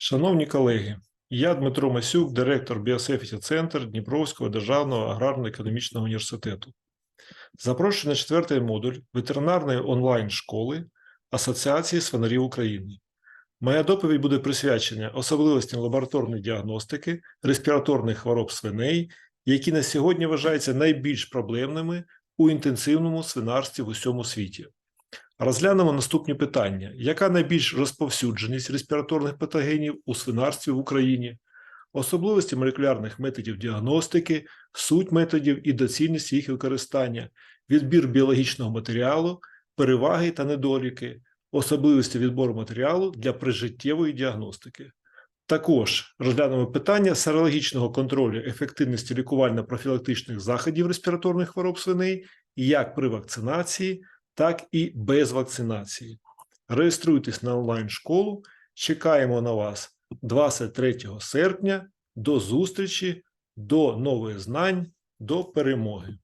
Шановні колеги, я Дмитро Масюк, директор Біосефіті Центр Дніпровського державного аграрно-економічного університету. Запрошую на четвертий модуль ветеринарної онлайн-школи Асоціації свинарів України. Моя доповідь буде присвячена особливостям лабораторної діагностики респіраторних хвороб свиней, які на сьогодні вважаються найбільш проблемними у інтенсивному свинарстві в усьому світі. Розглянемо наступні питання: яка найбільш розповсюдженість респіраторних патогенів у свинарстві в Україні, особливості молекулярних методів діагностики, суть методів і доцільність їх використання, відбір біологічного матеріалу, переваги та недоліки, особливості відбору матеріалу для прижиттєвої діагностики. Також розглянемо питання серологічного контролю ефективності лікувально-профілактичних заходів респіраторних хвороб свиней як при вакцинації, так і без вакцинації. Реєструйтесь на онлайн-школу. Чекаємо на вас 23 серпня. До зустрічі, до нових знань, до перемоги.